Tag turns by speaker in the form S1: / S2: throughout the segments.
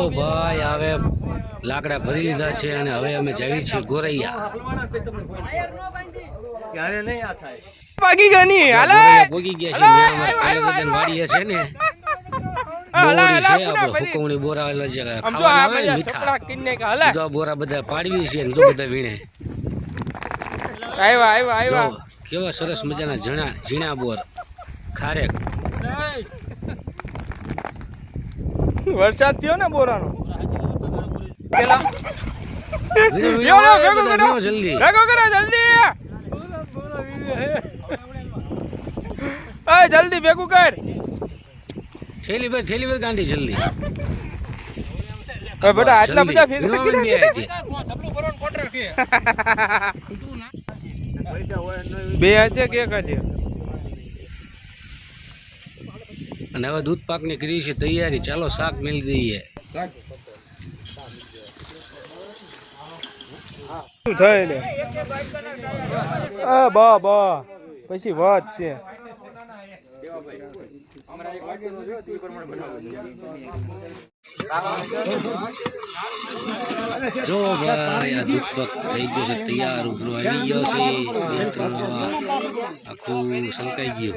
S1: ઓ ભાઈ હવે લાકડા ભરી લીધા છે અને હવે અમે જઈએ છીએ ગોરૈયા.
S2: ક્યારે નહીં આ થાય.
S3: ભાગી ગયા હાલે.
S1: પોગી ગયા છે વાડીએ છે ને. બોરી
S3: બધા
S1: મીઠા.
S3: સપડા કિન્ને કે હાલે.
S1: જો આ બોરા બધા પાડવી છે જો બધા વીણે.
S3: આવ્યા આવ્યા આવ્યા
S1: કેવા સરસ મજાના ઝીણા ઝીણા બોર. ખારેક
S3: વરસાદ થયો ને બોરાનો. પેલા. ભેગો કરો.
S1: જલ્દી.
S3: ભેગો કરો જલ્દી. ઓય જલ્દી ભેગું કર.
S1: છેલી પર છેલી પર ગાંડી જલ્દી.
S3: ઓય બેટા આટલા બધા ભેગા
S1: વીણો બે
S3: હજાર. કે એક હજે
S1: અને હવે દૂધ પાકની કરી છે તૈયારી. ચાલો શાક મેળી દઈએ.
S3: થાય લે બા બા. પછી વાત છે.
S1: જો ભાઈ આ દૂધ પાક થઈ ગયો છે તૈયાર ઉભરો આવી ગયો છે. બે ત્રણ આખું સંકાઈ ગયું.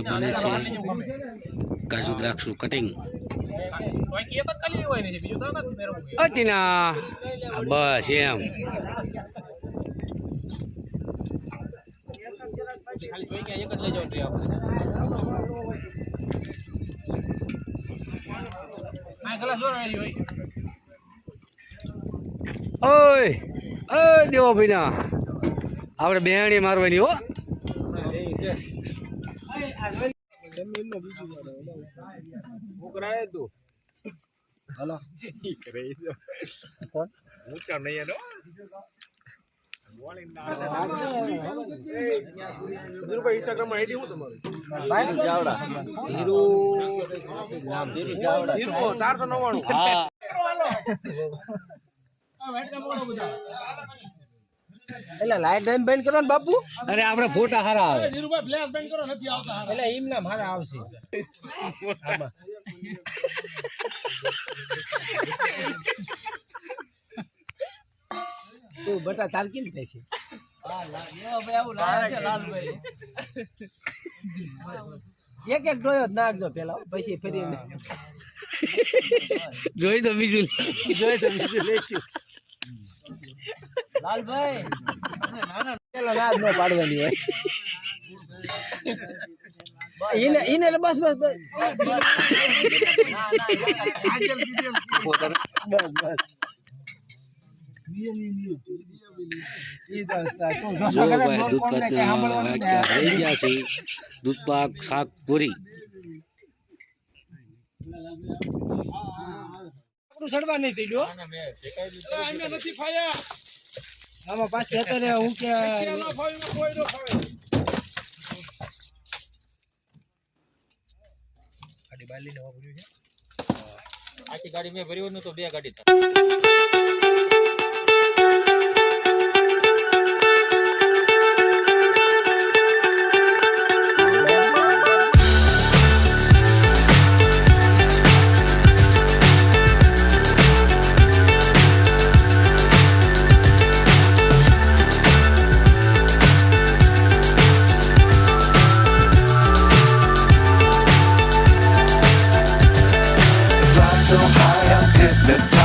S1: બને છે કાજુ દ્રાક્ષનું કટિંગ અટીના બસ એમ. ઓય. ઓય દેવો ભાઈ ના આપણે બેહાણી મારવાની હો.
S3: ઇન્સ્ટાગ્રામ આઈડી હું. તમારું ચારસો નવ્વાણું
S2: એટલે લાઈટ ટાઈમ બંધ કરો ને બાપુ.
S1: અરે આપણે ફોટા હારા આવે.
S2: એટલે એમ ના મારા આવશે. તું બટા ચાલ કેમ થાય છે? એક એક ડોયો જ નાખજો પેલા પછી ફરીને.
S1: જોઈ તો બીજું
S2: જોઈ તો બીજું લેશું. લાલભાઈ. પેલો પાડવાની હોય. એને એને બસ. બસ બસ બસ. બસ ઈ તો તું
S1: જો
S2: જોશો કરે,
S1: ભાઈ દૂધ પાક શાક પૂરી
S2: આપણું સડવા નહીં થઈ ગયો આમાં ગાડી કહેતા રે હું કે
S4: આખી ગાડી મેં ભર્યું નતું તો બે ગાડી થાય. Let's